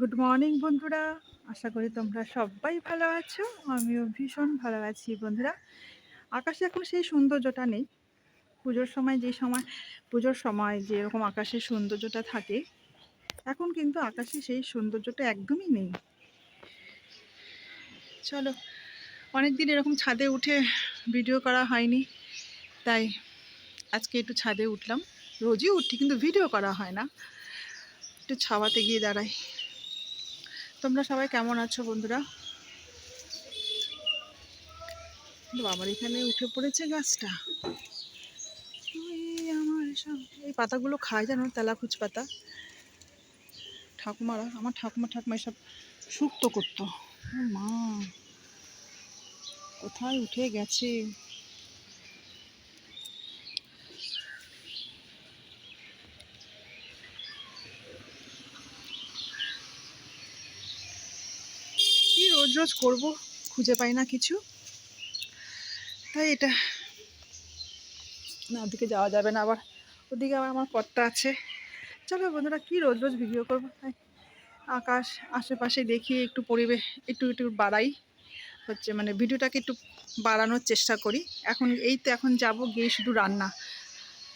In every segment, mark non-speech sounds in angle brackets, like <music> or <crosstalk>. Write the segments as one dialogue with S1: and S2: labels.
S1: Good morning বন্ধুরা। আশা করি তোমরা সবাই ভালো আছো। আমিও ভীষণ ভালো আছি, বন্ধুরা। আকাশে এখন সেই সৌন্দর্যটা নেই। পুজোর সময় যে সময়, পুজোর সময় যেরকম আকাশের সৌন্দর্যটা থাকে, এখন কিন্তু আকাশে সেই সৌন্দর্যটা একদমই নেই। চলো অনেক দিন এরকম ছাদে উঠে ভিডিও করা হয়নি, তাই আজকে একটু ছাদে উঠলাম। রোজই উঠি, কিন্তু ভিডিও করা হয় না। একটু ছাওয়াতে গিয়ে দাঁড়াই। তোমরা সবাই কেমন আছো বন্ধুরা? বাবার এখানে উঠে পড়েছে গাছটা। আমার এই পাতাগুলো খায় জানো, তেলাকুচ পাতা। ঠাকুমারা, আমার ঠাকুমা ঠাকুমা এসব শুক্তো করতো। মা, কোথায় উঠে গেছে কি রোজ করব, খুঁজে পাই না কিছু। তাই এটা। না, ওদিকে যাওয়া যাবে না আবার। ওদিকে আবার আমার পথটা আছে। চলো বন্ধুরা, কি রোজ রোজ ভিডিও করব? তাই আকাশ আশেপাশে দেখি, একটু পরিবেশ, একটু একটু বাড়াই। হচ্ছে মানে ভিডিওটাকে একটু বাড়ানোর চেষ্টা করি। এখন এই তো এখন যাব গিয়ে শুধু রান্না।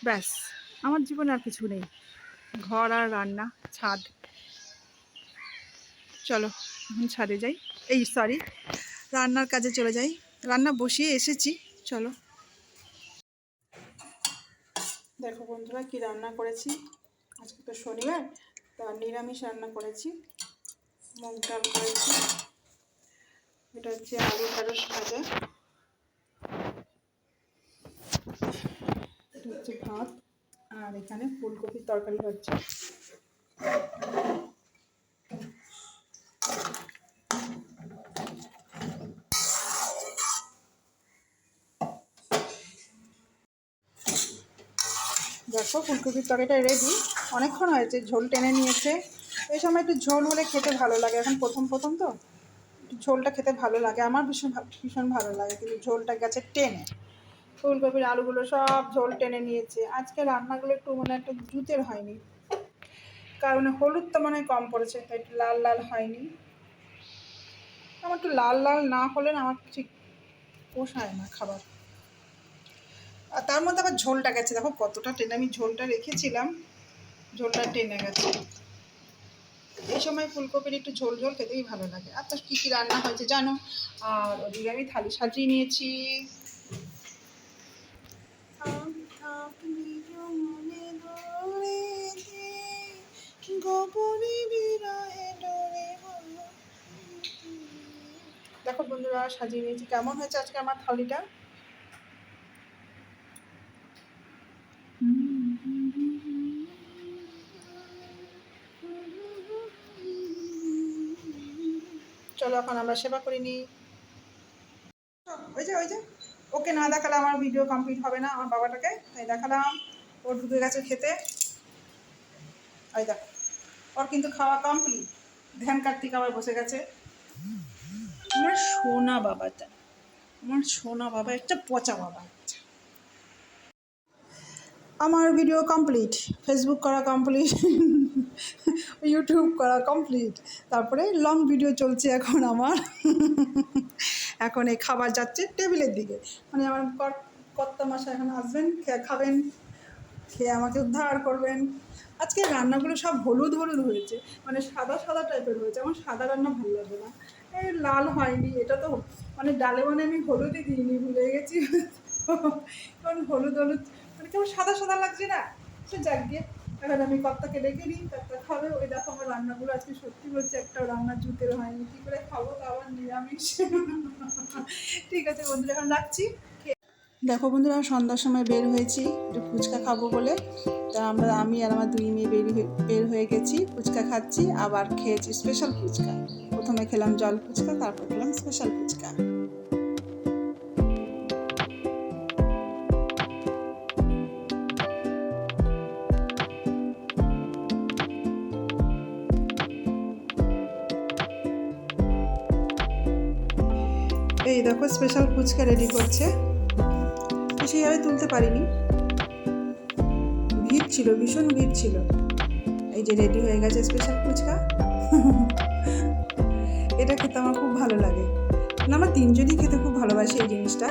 S1: ব্যাস, আমার জীবনে আর কিছু নেই। ঘর আর রান্না, ছাদ। চলো, এখন ছাদে যাই। এই সরি রান্নার কাজে চলে যাই। রান্না বসিয়ে এসেছি, চলো। দেখো বন্ধুরা কি রান্না করেছি। আজকে তো শনিবার, তা নিরামিষ রান্না করেছি। মুগ ডাল করেছি। এটা হচ্ছে আলু ঢেঁড়স ভাজা। এটা হচ্ছে ভাত। আর এখানে ফুলকপির তরকারি হচ্ছে। দেখো, ফুলকপির তরকারিটা রেডি অনেকক্ষণ হয়েছে, ঝোল টেনে নিয়েছে। এই সময় একটু ঝোল হলে খেতে ভালো লাগে, এখন প্রথম প্রথম তো। ঝোলটা খেতে ভালো লাগে, আমার ভীষণ ভীষণ ভালো লাগে, কিন্তু ঝোলটা গেছে টেনে। ফুলকপির আলুগুলো সব ঝোল টেনে নিয়েছে। আজকে রান্নাগুলো একটু মানে একটু জুতের হয়নি। কারণ হলুদটা মানে কম পড়েছে, তাই একটু লাল লাল হয়নি। আমার একটু লাল লাল না হলে না আমার ঠিক পোষায় না খাবার। আর তার মধ্যে আবার ঝোলটা গেছে। দেখো কতটা টেনে, আমি ঝোলটা রেখেছিলাম, ঝোলটা টেনে গেছে। এই সময় ফুলকপির একটু ঝোল ঝোল খেতেই ভালো লাগে। আর তো কী কী রান্না হয়েছে জানো? আর ওদিকে আমি থালি সাজিয়ে নিয়েছি। দেখো বন্ধুরা, সাজিয়ে নিয়েছি। কেমন হয়েছে আজকে আমার থালিটা? চলো, এখন আমরা সেবা করে নিই। ওই যে ওই যে। ওকে না দেখালে আমার ভিডিও কমপ্লিট হবে না আমার বাবাটাকে, তাই দেখালাম। ও ঢুকে গেছে খেতে। ওই দেখো, ওর কিন্তু খাওয়া কমপ্লিট ধ্যান কার্তিক আবার বসে গেছে। আমার সোনা বাবাটা, আমার সোনা বাবা, একটা পচা বাবা। আমার ভিডিও কমপ্লিট ফেসবুক করা কমপ্লিট ইউটিউব <laughs> করা কমপ্লিট তারপরে লং ভিডিও চলছে এখন আমার। এখন এই খাবার যাচ্ছে টেবিলের দিকে। মানে আমার কর- কর্তা মাসা এখন আসবেন, খে- খাবেন, খেয়ে আমাকে উদ্ধার করবেন। আজকে রান্নাগুলো সব হলুদ হলুদ হয়েছে। মানে সাদা সাদা টাইপের হয়েছে। আমার সাদা রান্না ভালো লাগে না। এই লাল হয়নি, এটা তো মানে ডালে মানে আমি হলুদই দিইনি, ভুলে গেছি। কারণ হলুদ হলুদ কেমন সাদা সাদা লাগছে না, সে যাক গিয়ে এখন আমি কর্তাকে ডেকে নিই, কর্তা খাবে, ওই দেখো আমার রান্নাগুলো আজকে সত্যি বলছে একটা রান্না জুতের হয়নি। কী করে খাব? তো আবার নিরামিষ। ঠিক আছে বন্ধুরা, এখন রাখছি। দেখো বন্ধুরা সন্ধ্যার সময় বের হয়েছি, একটু ফুচকা খাব বলে। তা আমরা, আমি আর আমার দুই মেয়ে বের হয়ে বের হয়ে গেছি, ফুচকা খাচ্ছি, আবার খেয়েছি স্পেশাল ফুচকা। প্রথমে খেলাম জল ফুচকা, তারপর খেলাম স্পেশাল ফুচকা। এই দেখো স্পেশাল ফুচকা রেডি করছে। তো সেইভাবে তুলতে পারিনি। ভিড় ছিল, ভীষণ ভিড় ছিল। এই যে রেডি হয়ে গেছে স্পেশাল ফুচকা। <laughs> এটা খেতে আমার খুব ভালো লাগে। না আমার তিনজনই খেতে খুব ভালোবাসে এই জিনিসটা।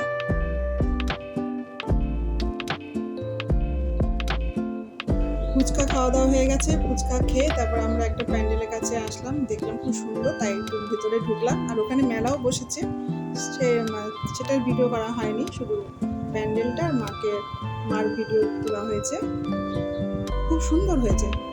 S1: ফুচকা খাওয়া দাওয়া হয়ে গেছে, ফুচকা খেয়ে তারপর আমরা একটা প্যান্ডেলের কাছে আসলাম। দেখলাম খুব সুন্দর, তাই একটু ভিতরে ঢুকলাম। আর ওখানে মেলাও বসেছে। সে সেটার ভিডিও করা হয়নি, শুধু প্যান্ডেলটা আর মাকে মার ভিডিও তোলা হয়েছে। খুব সুন্দর হয়েছে।